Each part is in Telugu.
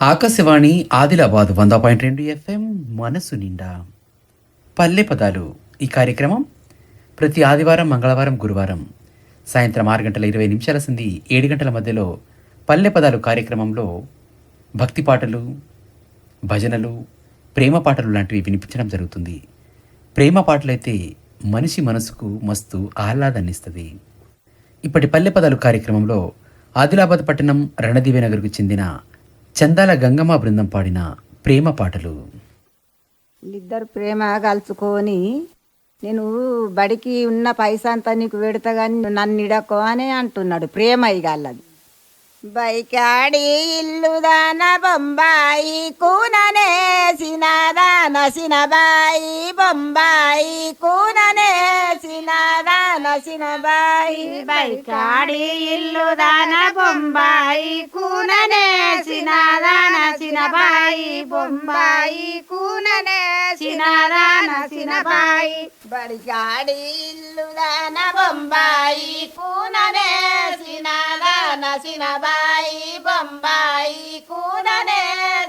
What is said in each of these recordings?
ఆకాశవాణి ఆదిలాబాద్ వంద పాయింట్ రెండు ఎఫ్ఎం మనసు నిండా. పల్లె పదాలు ఈ కార్యక్రమం ప్రతి ఆదివారం మంగళవారం గురువారం సాయంత్రం ఆరు గంటల ఇరవై నిమిషాల సంది ఏడు గంటల మధ్యలో పల్లె పదాలు కార్యక్రమంలో భక్తి పాటలు భజనలు ప్రేమ పాటలు లాంటివి వినిపించడం జరుగుతుంది. ప్రేమ పాటలైతే మనిషి మనసుకు మస్తు ఆహ్లాదాన్నిస్తుంది. ఇప్పటి పల్లె పదాలు కార్యక్రమంలో ఆదిలాబాద్ పట్టణం రణదివే నగర్కు చెందిన చందాల గంగమ్మ బృందం పాడిన ప్రేమ పాటలు. ఇద్దరు ప్రేమ కలుసుకొని నేను బడికి ఉన్న పైసా అంతా నీకు పెడతా కానీ నన్ను ఇడకో అని అంటున్నాడు ప్రేమ ఇక అల్లది. బైకాడి ఇల్లుదాన బొంబాయి కూననే సినాదాన సినబాయి బొంబాయి కూననే సినాదాన సినబాయి బైకాడి ఇల్లు దాన బొంబాయి కూననే సినాదాన సినబాయి బొంబాయి కూననే సినాదాన సినబాయి బడికాడి ఇల్లుదాన బొంబాయి కూననే సినాదాన సినబాయి బొంబాయి కూననే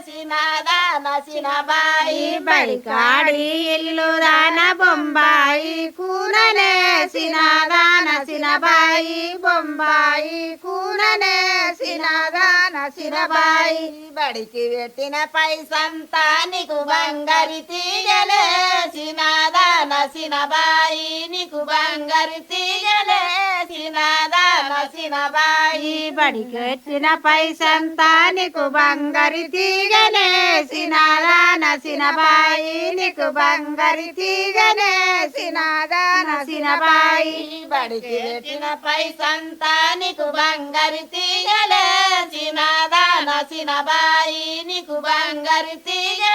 సినాదాన సినబాయి బైకాడి ఇల్లు దాన బొంబాయి కూననే సినాదాన సినబాయి బొంబాయి కూననే సినాదాన సినబాయి బడికి పెట్టిన పైసంతా నీకు బంగారి తీయలేసిన సినాదాన సినబాయి నీకు బంగారి తీగలే. సినాదాన సినబాయి బడికి వచ్చిన పైసంతా నీకు బంగారి తీగనే సినాదాన సినబాయి నీకు బంగారి తీగనే సినాదాన సినబాయి బడికి పెట్టిన పైసంతా నీకు బంగారి తీగలే సినాదాన సినబాయి నీకు బంగారి తీగలే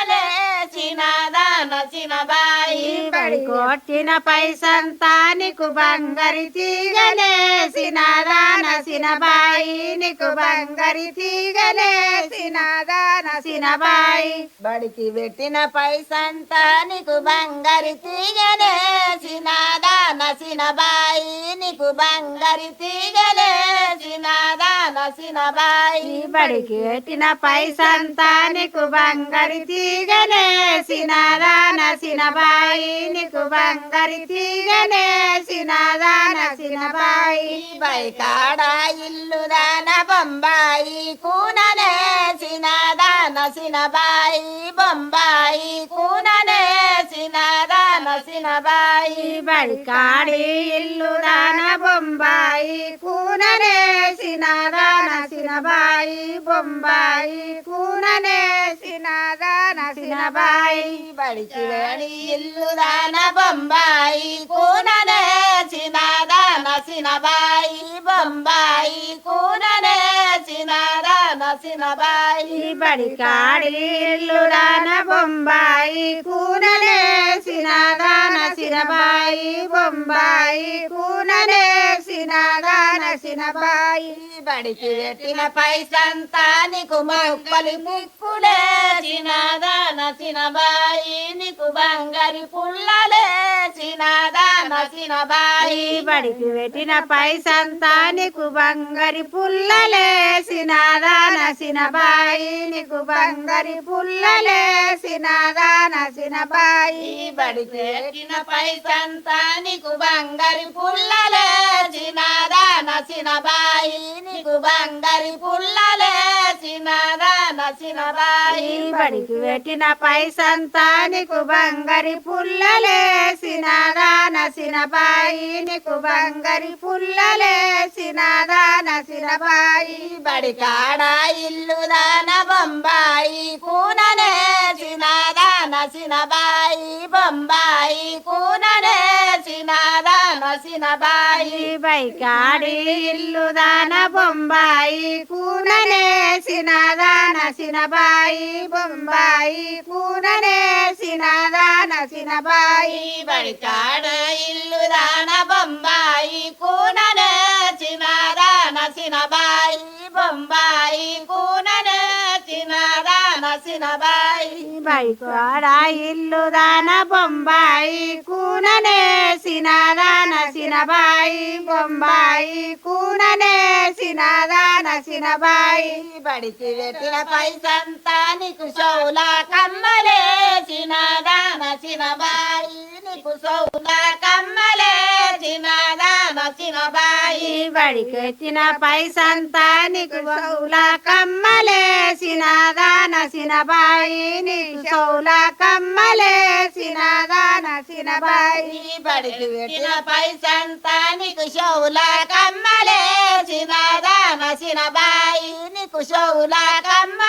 సినాదాన సినబాయి బడి కొట్టిన పైసంతా నీకు బంగారి తీగనే. సినాదాన సినబాయి నీకు బంగారి తీగనే. సినాదాన సినబాయి బడికి పెట్టిన పైసంతా నీకు బంగారి తీగలే సినాదాన సినబాయి నీకు బంగారి తీగలే సినాదాన సినబాయి బడికి పెట్టిన పైసంతా నీకు బంగారి తీగనే సినాదాన సినబాయి నీకు బంగారి తీగనే సినాదాన సినబాయి బైకాడ ఇల్లుదాన బొంబాయి. కూననే సినాదాన సినబాయి బొంబాయి కూననే సినాదాన సినబాయి బడికాడి ఇల్లు దాన బొంబాయి. కూననే సినాదాన బొంబాయి కూననే సినాదాన సినబాయి బడికి వేడి ఇల్లుదాన బొంబాయి కూననే సినాదాన బొంబాయి కూననే సినాదాన సినబాయి బడి ఇల్లు దాన బొంబాయి కూనలేసిన దాన సినబాయి బొంబాయి కూనలేసిన దాన సినబాయి. బడికి పెట్టిన పైసంతా నీకు మొక్కలి ముక్కులేసిన దాన సినబాయి నీకు బంగారి పుల్లలేసిన దాన సినబాయి. బడికి పెట్టిన పైసంతా నీకు బంగారి పుల్లలేసిన దాన సినబాయి. నీకు బంగారి పుల్లలే దానసిన సినబాయి బడి పెట్టిన పైసంతా నీకు బంగారి పుల్లలేసిన దానసిన బాయి నీకు బంగారి పుల్లలే చినాదాన చినబాయి బడికి పెట్టిన పైసంతా నీకు బంగారి పుల్లలే సినాదాన సినబాయి నీకు బంగారి పుల్లలే సినాదాన సినబాయి బడికాడ ఇల్లుదాన బొంబాయి కూననే సినాదాన సినబాయి బొంబాయి సినాదాన సినబాయి బైకాడి ఇల్లు దాన బొంబాయి. కూననే సినాదాన సినబాయి బొంబాయి కూననే సినాదాన సినబాయి బడికాడ ఇల్లుదాన బొంబాయి. కూననే సినాదాన సినబాయి బొంబాయి కూననే సినాదాన నసినబాయి బైకోడా ఇల్లు దాన బొంబాయి కూననే సినాదాన సినబాయి బొంబాయి కూననే సినాదాన సినబాయి. బడికి పెట్టిన పైసంతా నీకు సౌల కమ్మలే చిన్నదాన సినబాయి. నీకు సౌల కమ్మలే చిన్నదాన సినబాయి. బడికి వచ్చిన పైసంతా నీకు సౌల కమ్మలే సినాదాన సినబాయి. నీకు సౌల కమ్మలే సినాదాన సినబాయి. బడికి పెట్టిన పైసంతా నీకు సౌల కమ్మలే చిన్నదాన బాయి నీకు సౌల కమ్మ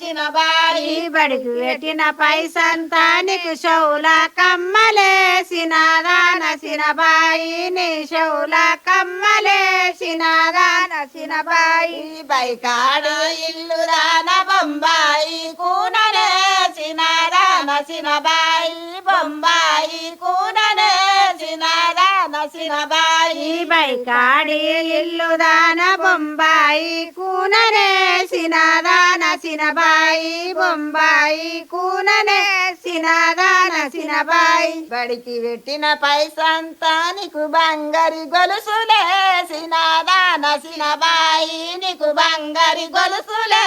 చిన్నదాన చిన్నబాయి బడికి పెట్టిన పైసంతా నీకు షౌల కమ్మలే సినాదాన సినబాయి నీ షౌల కమ్మలే సినాదాన సినబాయి బైకాడు ఇల్లు దాన బొంబాయి కూననే చిన్నదాన చిన్నబాయి బొంబాయి కూననే చిన్నబాయి బైకాడి ఇల్లు దాన బొంబాయి కూననే సినాదాన సినబాయి బొంబాయి కూననే సినాదాన సినబాయి. బడికి పెట్టిన పైసంతా నీకు బంగారి గొలుసులే సినాదాన సినబాయి. నీకు బంగారి గొలుసులే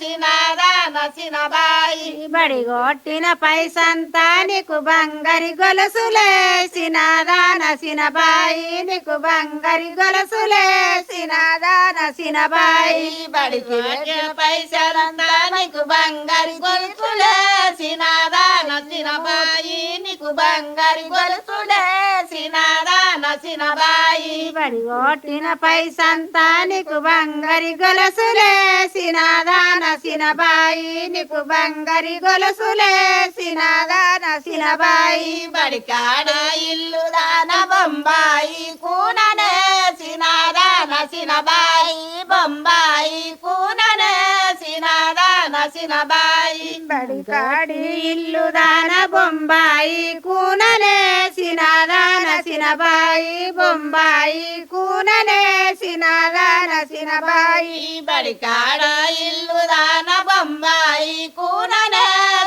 సినాదాన సినబాయి బడి కొట్టిన పైసంతా నీకు బంగారి గొలుసులే సినాదాన సినబాయి నీకు బంగారి గొలుసులే సినాదాన సినబాయి బడికి పెట్టిన పైసలంతా నీకు బంగారి గొలుసులే సినాదాన సినబాయి నీకు బంగారి గొలుసులే సినాదాన సినబాయి బడి కొట్టిన పైసంతా నీకు బంగారి గొలుసులే సినాదాన సినబాయి నీకు బంగారి గొలుసులే సినాదాన సినబాయి బడికాడ ఇల్లు దాన బొంబాయి కూననే సినాదాన సినబాయి బొంబాయి కూననే సినాదాన సినబాయి బడి కాడి ఇల్లు దాన బొంబాయి కూననే సినాదాన సినబాయి బొంబాయి కూననే సినాదాన సినబాయి బడికాడ ఇల్లు దాన బొంబాయి కూననే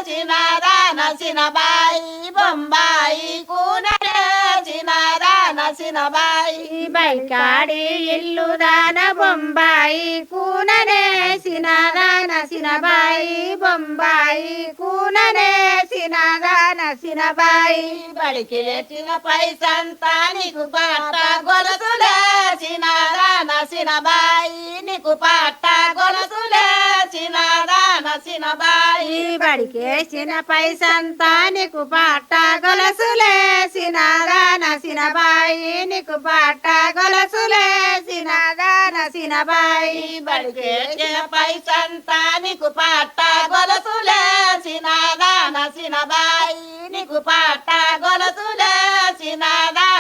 సినాదాన సినబాయి బొంబాయి కూననే సినాదాన సినబాయి బైకాడి ఇల్లు దాన బొంబాయి కూననే సినాదాన సినబాయి బొంబాయి కూననే సినాదాన సినబాయి బడికి పెట్టిన పైసంతా నీకు పట్ట గొలుసులే. సినాదాన సినబాయి నీకు పట్ట బడికేసిన పైసంతా నీకు పాట గొలసులే. సినాదాన సినబాయి నీకు పాట గొలసులే. సినాదాన సినబాయి బడికి పెట్టిన పైసంతా నీకు పట్ట గొలుసులే. సినాదాన సినబాయి నీకు పాట గొలసులే.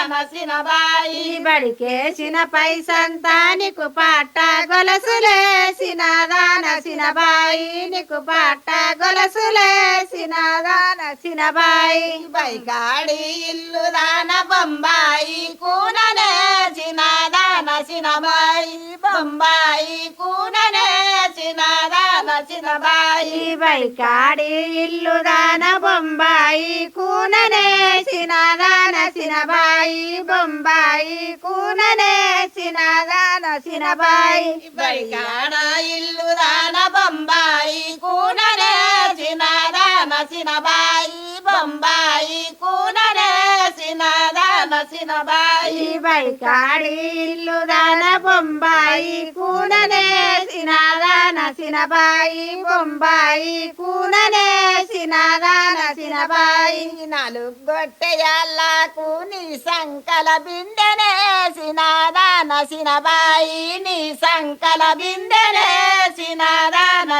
సినాదాన సినబాయి బడికేసిన పైసంతా నీకు పాట గొలసులే సినాదాన సినబాయి నీకు పాట గొలసులే సినాదాన సినబాయి బైకాడి ఇల్లు దాన బొంబాయి. కూననే చిన్నదాన సినబాయి బొంబాయి కూననే బొంబాయి బైకాడి ఇల్లు దాన బొంబాయి కూననే సినాదాన సినబాయి బొంబాయి కూననే సినాదాన సినబాయి బైకాడ ఇల్లు దాన బొంబాయి కూననే చిన్నదాన సినబాయి బొంబాయి కూ చిన్నదాన సినబాయి బైకాడి దాన బొంబాయి కూననే సినాదాన సినబాయి బొంబాయి కూననే సినాదాన సినబాయి నాలుగు గొట్టెయాళ్ళకు నీ సంకల బిందెనే సినాదాన సినబాయి నీ సంకల బిందెనే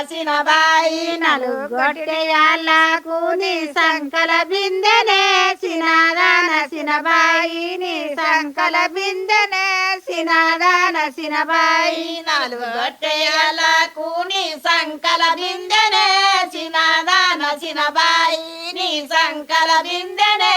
కాసిన బాయి నలుగొట్టెయాళ్ళకు నీ సంకల బిందెనే సినాదాన సినబాయి నీ సంకల బిందెనే సినాదాన సినబాయి నాలుగు గొట్టెయాళ్ళకు నీ సంకల బిందెనే సినాదాన సినబాయి నీ సంకల బిందెనే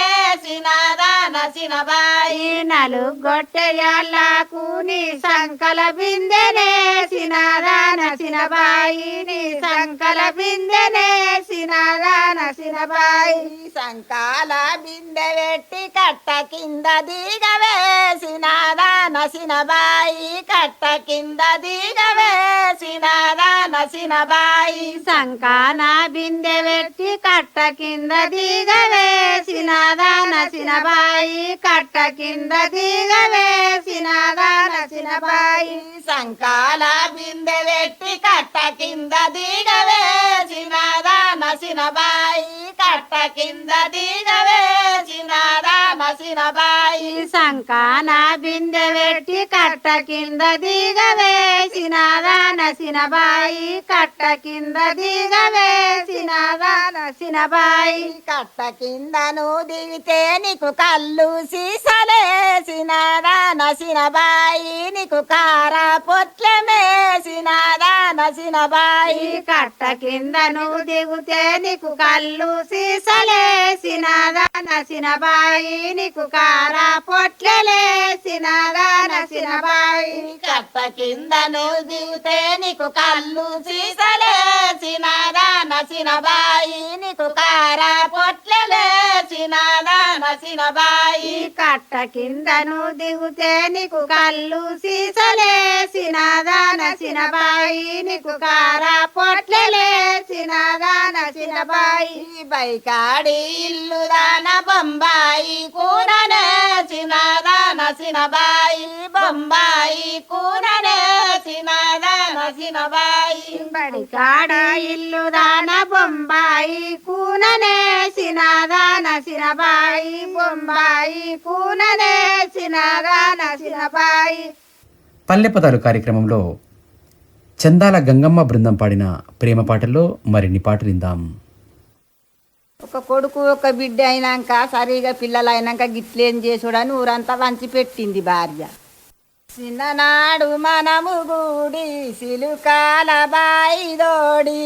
నసినబాయి నలుగొట్టెయాలకు నీ సంకల బిందెనే సినాదాన సినబాయి నీ సంకల బిందెనే సినాదాన సినబాయి సంకాల బిందె పెట్టి కట్ట కింద దిగవేసినాదా నసినబాయి కట్ట కింద దిగవేసినాదా నసినబాయి సంకాన బిందె పెట్టి కట్ట కింద దిగవేసినాదాన సినబాయి కట్ట కింద దిగవేసినాదాన సినబాయి సంకాల బిందె పెట్టి కట్ట కింద దిగవేసినాదా నసినబాయి కట్ట కింద దిగవేసినాదా నసినబాయి సంకాన బిందె పెట్టి కట్ట కింద దిగవేసినాదా నసినబాయి కట్ట కింద దిగవేసినాదా నసినబాయి కట్ట కిందను దిగితే నీకు కళ్ళు సీసలేసినాదా నసినబాయి నీకు కార పొట్లమేసినాదా నసినబాయి ఈ కట్ట కింద నువ్వు దిగుతే నీకు కళ్ళు సీసలేసినాదా నసినబాయి నీకు కార పొట్లలేసినాదా కప్ప కింద నువ్వు దిగితే నీకు కళ్ళు సీసలేసినాదా నసినబాయి నీకు కారా పొట్లలే. నసినబాయి. ఈ కట్ట కిందను దిగుతే నీకు కళ్ళు సీసలేసినాదా నసినబాయి నీకు కార పొట్లలేసినాదా నసినబాయి. ఈ బైకాడి ఇల్లు దాన బొంబాయి కూరనే సినాదా నసినబాయి బొంబాయి కూరనే సినాదా నసినబాయి. బడి కాడ ఇల్లు దాన బొంబాయి సినాదా నసినబాయి బొంబాయి కూననే సినాదా నసినబాయి పల్లె పదాలు కార్యక్రమంలో చందాల గంగమ్మ బృందం పాడిన ప్రేమ పాటల్లో మరిన్ని పాటలు ఇందాం ఒక కొడుకు ఒక బిడ్డ అయినాక సరిగా పిల్లలు అయినాక గిట్లేం చేసుడని ఊరంతా వంచి పెట్టింది భార్య. చిన్ననాడు మనము గూడి సిలుకాల బాయిదోడి.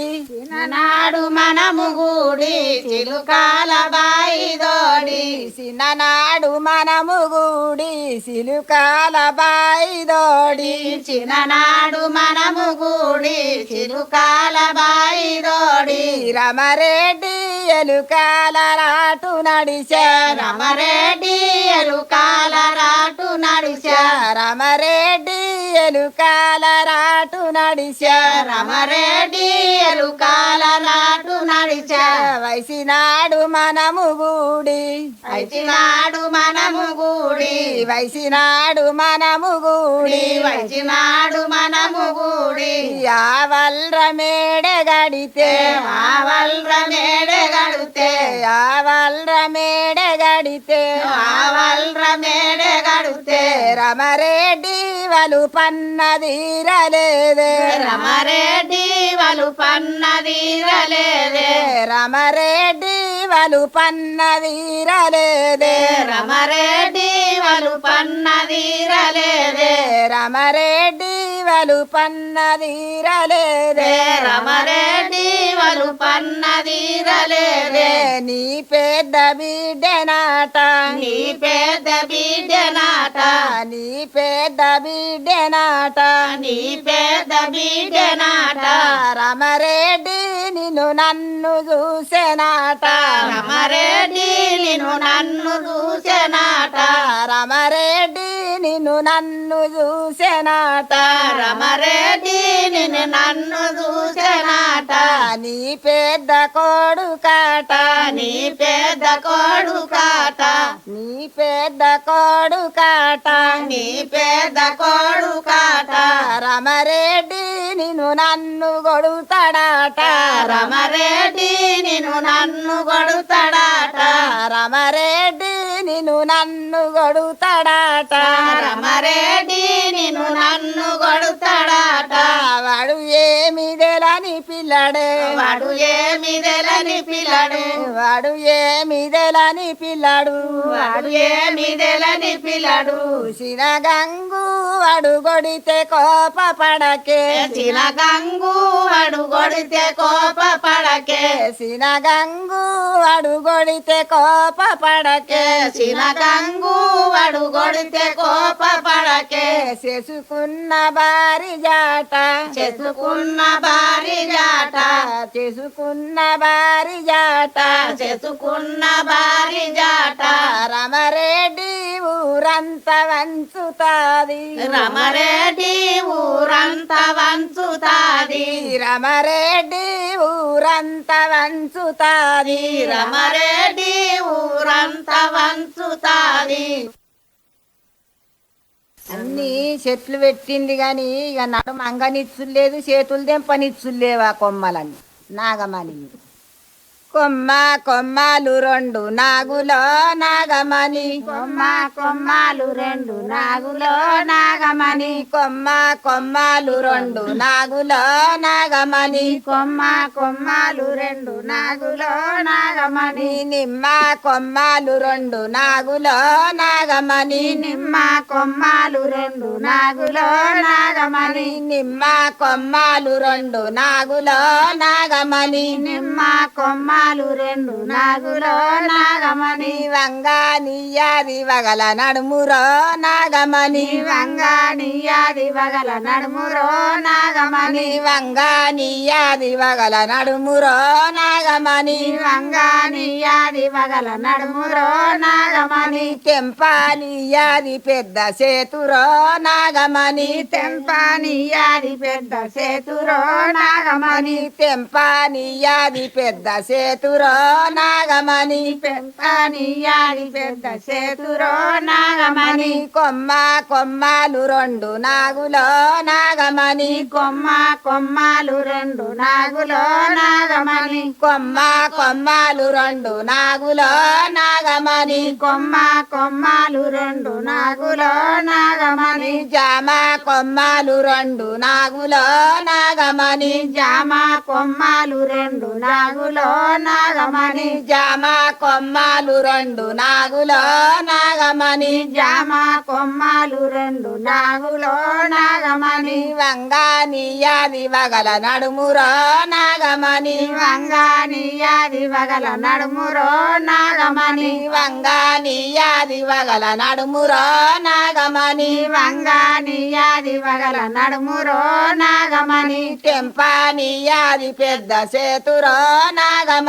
నాడు మనము గూడి చిలుకాల బాయి దోడి చిన్ననాడు మనము గూడి సిలుకాల బాయిదోడి. చిన్ననాడు మనము గూడి చిలుకాల బాయి దోడి రమరెడ్డి ఎలుకాల రాటు నడిచే. రమరెడ్డి ఎలుకాల రాటు నడిచా రమరెడ్డి ఎలుకాల రాటు నడిచే. రమరెడ్డి ఎలుకాల రాటు నడిచా వయసినాడు మనము గూడి. వచ్చినాడు మనము గూడి. వయసినాడు మనము గూడి. వచ్చినాడు మనము గూడి. యావల్ర మేడ గడితే. ఆవల్ర మేడ గడితే. యావల్ర మేడ గడితే. ఆవల్ర మేడ గడితే. రమరెడ్డి వలు పన్నదీరలేదే రమరెడ్డి వలు పన్నదీరలేదే. రమరెడ్డి వలు పన్నదీరలేదే. రమరెడ్డి వలు పన్నదీరలేదే. రమరెడ్డి వలు పన్నదీరలేదే. రమరెడ్డి వలు పన్నదీరలేదే. నీ పెద్ద బిడ్డనాట నీ పెద్ద బిడ్డనాట నీ పెద్ద బిడ్డనాట నీ పెద్ద బిడ్డనాట రమరెడ్డి నిన్ను నన్ను చూసెనాట రమరెడ్డి నిన్ను నన్ను చూసెనాట రమరెడ్డి నిన్ను నన్ను చూసెనాట రమరెడ్డి నిన్ను నన్ను చూసెనాట నీ పెద్ద కొడుకాట. నీ పెద్ద కొడుకాట నీ పెద్ద కొడుకాట నీ పెద్ద కొడుకాట రమరెడ్డి నిన్ను నన్ను కొడుతాడాట రమరెడ్డి నిన్ను నన్ను కొడుతాడాట రమరెడ్డి నిన్ను నన్ను కొడుతాడాట రమరెడ్డి నిన్ను నన్ను కొడుతాడాట వాడు ఏమిదెలని పిల్లడే. వాడు ఏమిదెలని పిల్లడు. వాడు ఏమిదెలని పిల్లడు. వాడు ఏమిదెలని పిల్లడు చూసిన గంగు వాడు కొడితే కోపపడకే. చిన్న గంగు వాడు అడుగొడితే కోప పడకే సినగంగు అడుగొడితే కోప పడకే చినగంగు అడుగొడితే కోప పడకే చేసుకున్న బారి జాట. చేసుకున్న భారీ జాట. చేసుకున్న బారి జాట. చేసుకున్న భారీ జాట. రమరెడ్డి ఊరంతా వంచుతాది. రమరెడ్డి ఊరంతా వంచుతాది. రమరెడ్డి ఊరంతా వంచుతాది. రమరెడ్డి ఊరంతా వంచుతాది. అన్ని చెట్లు పెట్టింది గాని ఇక నడుమ అంగనిచ్చులు లేదు చేతులు దెంపనిచ్చులు లేవా కొమ్మలని నాగమణి కొమ్మ కొమ్మలు రెండు నాగులో నాగమణి. కొమ్మ కొమ్మలు రెండు నాగులో నాగమణి. కొమ్మ కొమ్మలు రెండు నాగులో నాగమణి. కొమ్మ కొమ్మలు రెండు నాగులో నాగమణి. నిమ్మ కొమ్మలు రెండు నాగులో నాగమణి. నిమ్మ కొమ్మలు రెండు నాగులో నాగమణి. నిమ్మ కొమ్మలు రెండు నాగులో నాగమణి. నిమ్మ నాలు రెండు నాగులో నాగమణి వంగా నియ్యాది వగల నడుమురో నాగమణి వంగానియాది వగల నడుమురో నాగమణి వంగా నియ్యాది వగల నడుమురో నాగమణి వంగానియాది వగల నడుమురో నాగమణి తెంపా నియ్యాది పెద్ద సేతురో నాగమణి తెంపానియాది పెద్ద సేతురో నాగమణి తెంపా నియ్యాది పెద్ద సేతురో నాగమణి పెంపానియాది పెద్ద సేతురో నాగమణి. కొమ్మ కొమ్మలు రెండు నాగులో నాగమణి. కొమ్మ కొమ్మలు రెండు నాగులో నాగమణి. కొమ్మ కొమ్మలు రెండు నాగులో నాగమణి. కొమ్మ కొమ్మలు రెండు నాగులో నాగమణి. జామ కొమ్మలు రెండు నాగులో నాగమణి. జామ కొమ్మలు రెండు నాగులో నాగమణి జామ కొమ్మలు రెండు నాగులో నాగమణి జామ కొమ్మలు రెండు నాగులో నాగమణి వంగా నియ్యాది వగల నడుమురో నాగమణి వంగానియాది వగల నడుమురో నాగమణి వంగా నియ్యాది వగల నడుమురో నాగమణి వంగానియాది వగల నడుమురో నాగమణి తెంపా నియ్యాది పెద్ద సేతురో నాగమణి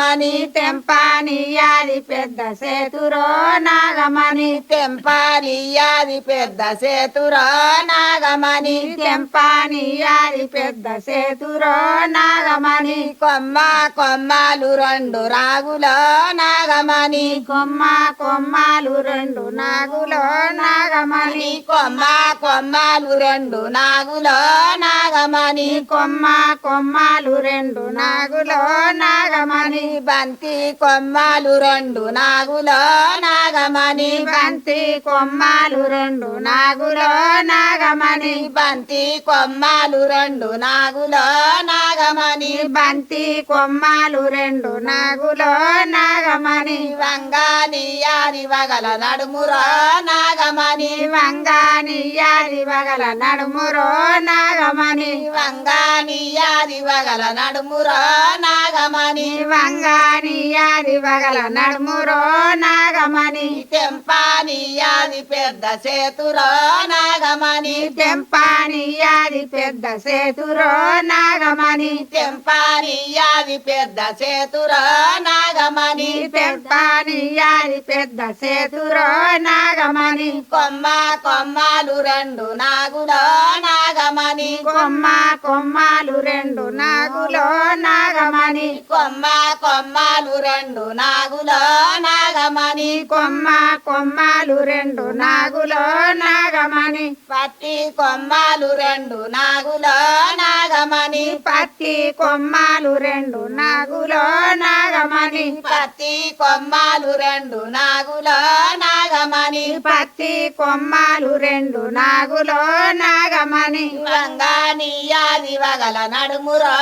తెంపానియాది పెద్ద సేతురో నాగమణి తెంపానియాది పెద్ద సేతురో నాగమణి తెంపానియాది పెద్ద సేతురో నాగమణి కొమ్మ కొమ్మలు రెండు రాగులో నాగమణి కొమ్మ కొమ్మలు రెండు నాగులో నాగమణి కొమ్మ కొమ్మలు రెండు నాగులో నాగమణి కొమ్మ కొమ్మలు రెండు నాగులో నాగమణి బంతి కొమ్మలు రెండు నాగులో నాగమణి బంతి కొమ్మలు రెండు నాగులో నాగమణి బంతి కొమ్మలు రెండు నాగులో నాగమణి బంతి కొమ్మలు రెండు నాగులో నాగమణి వంగాని యారి వగల నడుమురో నాగమణి వంగాని యారి వగల నడుమురో నాగమణి వంగాని యారి వగల నడుమురో నాగమణి వంగ యాది వగల నడుమురో నాగమణి. తెంపాని యాది పెద్ద సేతురో నాగమణి. తెంపాని యాది పెద్ద సేతురో నాగమణి. తెంపాని యాది పెద్ద సేతురో నాగమణి. తెంపాని యాది పెద్ద సేతురో నాగమణి. కొమ్మ కొమ్మలు రెండు నాగులో నాగమణి. కొమ్మ కొమ్మలు రెండు నాగులో నాగమణి. కొమ్మ కొమ్మలు రెండు నాగులో నాగమణి. కొమ్మ కొమ్మలు రెండు నాగులో నాగమణి. పట్టి కొమ్మలు రెండు నాగులో నాగమణి. పత్తి కొమ్మలు రెండు నాగులో నాగమణి. పత్తి కొమ్మలు రెండు నాగులో నాగమణి. పత్తి కొమ్మలు రెండు నాగులో నాగమణి. వంగాని యాది వగల నడుమురో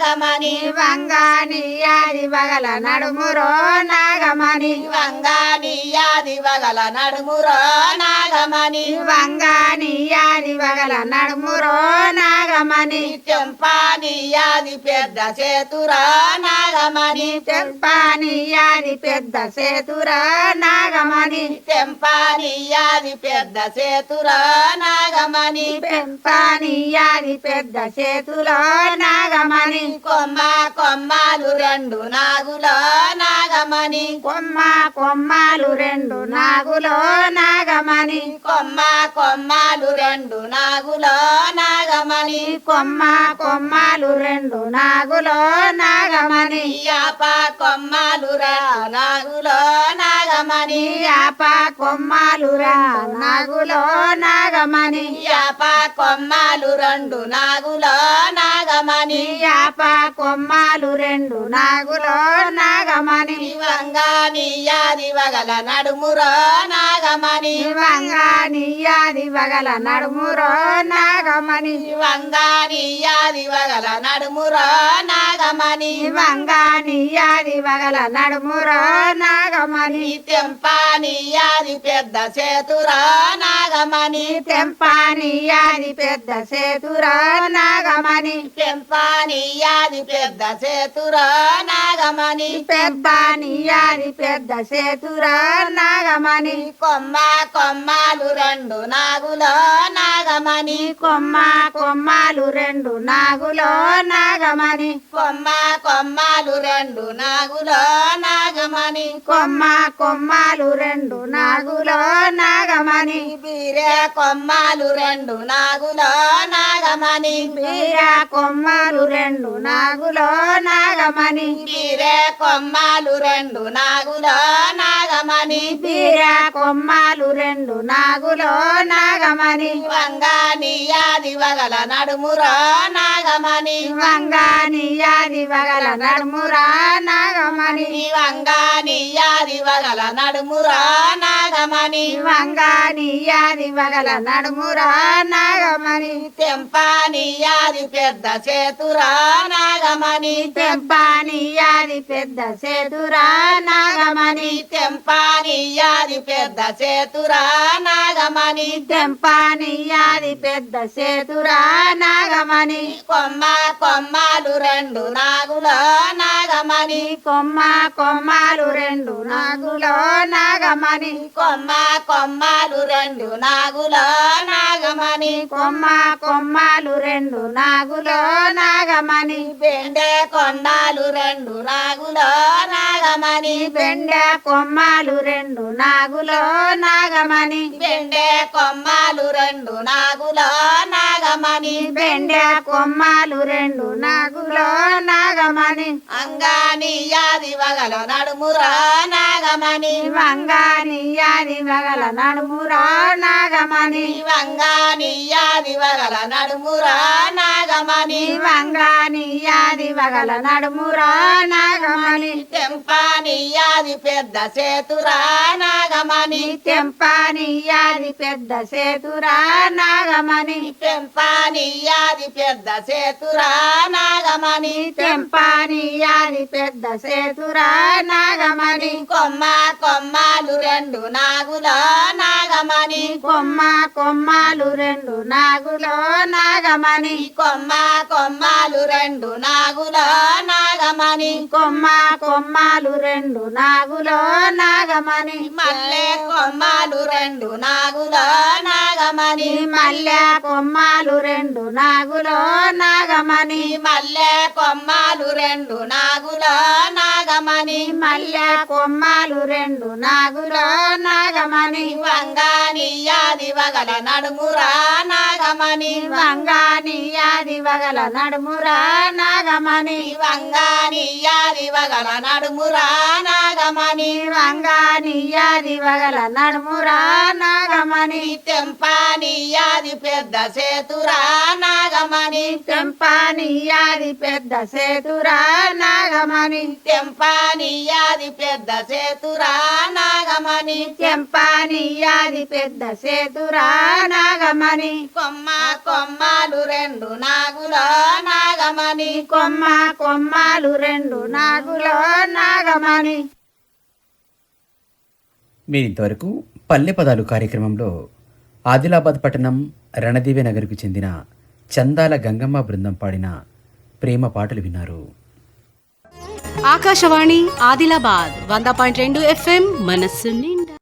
నాగమణి వంగాని యాది వగల నడుమురో నాగమణి. వంగాని యాది వగల నడుమురో నాగమణి. వంగాని యాది వగల నడుమురో నాగమణి. చెంపాని యాది పెద్ద చేతురా నాగమణి. తెంపాని యాది పెద్ద సేతురా నాగమణి. తెంపాని యాది పెద్ద చేతురా నాగమణి. పెంపాని యాది పెద్ద చేతులో నాగమణి. కొమ్మ కొమ్మాలు రెండు నాగులో నాగమణి. కొమ్మ కొమ్మాలు రెండు నాగులో నాగమణి. కొమ్మ కొమ్మాలు రెండు నాగులో నాగమణి. కొమ్మ కొమ్మాలు రెండు నాగులో నాగమణి. యాప కొమ్మాలు రా నాగులో నాగమణి యాప కొమ్మాలురా నాగులో నాగమణి. యాప కొమ్మాలు రెండు నాగులో నాగమణి. యాప కొమ్మాలు రెండు నాగులో నాగమణి. వంగాని యాది వగల నడుమురో నాగమణి. వంగాని యాది వగల నడుమురో నాగమణి. వంగాని యాది వగల నడుమురో నాగమణి. వంగాని యాది వగల నడుమురో నాగమణి. తెంపాని యాది పెద్ద చేతురా నాగమణి. తెంపాని యాది పెద్ద సేతురా నాగమణి. తెంపాని యాది పెద్ద చేతురా నాగమణి. పెంపాని యాది పెద్ద సేతురా నాగమణి. కొమ్మ కొమ్మాలు రెండు నాగులో నాగమణి. కొమ్మ కొమ్మాలు రెండు నాగులో నాగమణి. కొమ్మ కొమ్మాలు రెండు నాగులో నాగమణి. కొమ్మ కొమ్మాలు రెండు నాగులో నాగమణి. బీరే కొమ్మాలు రెండు నాగులో నాగమణి. వీర కొమ్మాలు రెండు నాగులో నాగమణి. బీరే కొమ్మాలు రెండు నాగులో నాగమణి. వీర కొమ్మాలు రెండు నాగులో నాగమణి. వంగాని యాది వగల నడుమురో నాగమణి. వంగాని యాది వగల నడుమురా నాగమణి. వంగాని యాది వగల నడుమురో నాగమణి వంగాని యాది వగల నడుమురా నాగమణి. తెంపాని యాది పెద్ద చేతురా నాగమణి. తెంపాని యాది పెద్ద సేతురా నాగమణి. తెంపాని యాది పెద్ద చేతురా నాగమణి. తెంపాని యాది పెద్ద సేతురా నాగమణి. కొమ్మ కొమ్మాలు రెండు నాగులో నాగమణి. కొమ్మ కొమ్మాలు రెండు నాగులో నాగమణి. కొమ్మ కొమ్మాలు రెండు నాగులో నాగమణి. కొమ్మ కొమ్మాలు రెండు నాగులో నాగమణి. బెండే కొండాలు రెండు నాగులో నాగమణి. బెండ కొమ్మాలు రెండు నాగులో నాగమణి. బెండే కొమ్మాలు రెండు నాగులో నాగమణి. బెండ కొమ్మాలు రెండు నాగులో నాగమణి. అంగాని యాది వగల నడుమురా నాగమణి. వంగాని యాది వగల నడుమురా నాగమణి. వంగాని యాది వగల నడుమురా నాగమణి. వంగాని యాది వగల నడుమురా నాగమణి. తెంపాని యాది పెద్ద చేతురా నాగమణి. తెంపాని యాది పెద్ద సేతురా నాగమణి. తెంపాని యాది పెద్ద చేతురా నాగమణి. తెంపాని పెద్ద సేతురా నాగమణి కొమ్మ కొమ్మాలు రెండు నాగులో నాగమణి కొమ్మ కొమ్మలు రెండు నాగులో నాగమణి కొమ్మ కొమ్మలు రెండు నాగులో నాగమణి. కొమ్మ కొమ్మాలు రెండు నాగులో నాగమణి. మల్లె కొమ్మాలు రెండు నాగులో నాగమణి. మల్లె కొమ్మాలు రెండు నాగులో నాగమణి. మల్లె కొమ్మాలు రెండు నాగులో నాగమణి. మల్లె కొమ్మాలు రెండు నాగులో నాగమణి. వంగాని యాది వగల నడుమురా నాగమణి. వంగాని యాది వగల నడుమురా నాగమణి. వంగాని యాది వగల నడుమురానా. నాగమణి వంగాని యాది వగల నడుమురా నాగమణి తెంపానియాది పెద్ద సేతురా నాగమణి తెంపానియాది పెద్ద సేతురా నాగమణి తెంపానియాది పెద్ద సేతురా నాగమణి తెంపానియాది పెద్ద సేతురా నాగమణి కొమ్మ కొమ్మలు రెండు నాగులో నాగమణి కొమ్మ కొమ్మలు రెండు నాగులో నాగమణి మీరు ఇంతవరకు పల్లె పదాలు కార్యక్రమంలో ఆదిలాబాద్ పట్టణం రణదివే నగర్కు చెందిన చందాల గంగమ్మ బృందం పాడిన ప్రేమ పాటలు విన్నారు. ఆకాశవాణి ఆదిలాబాద్ వంద పాయింట్ రెండు ఎఫ్ఎం మనస్సు నిండా.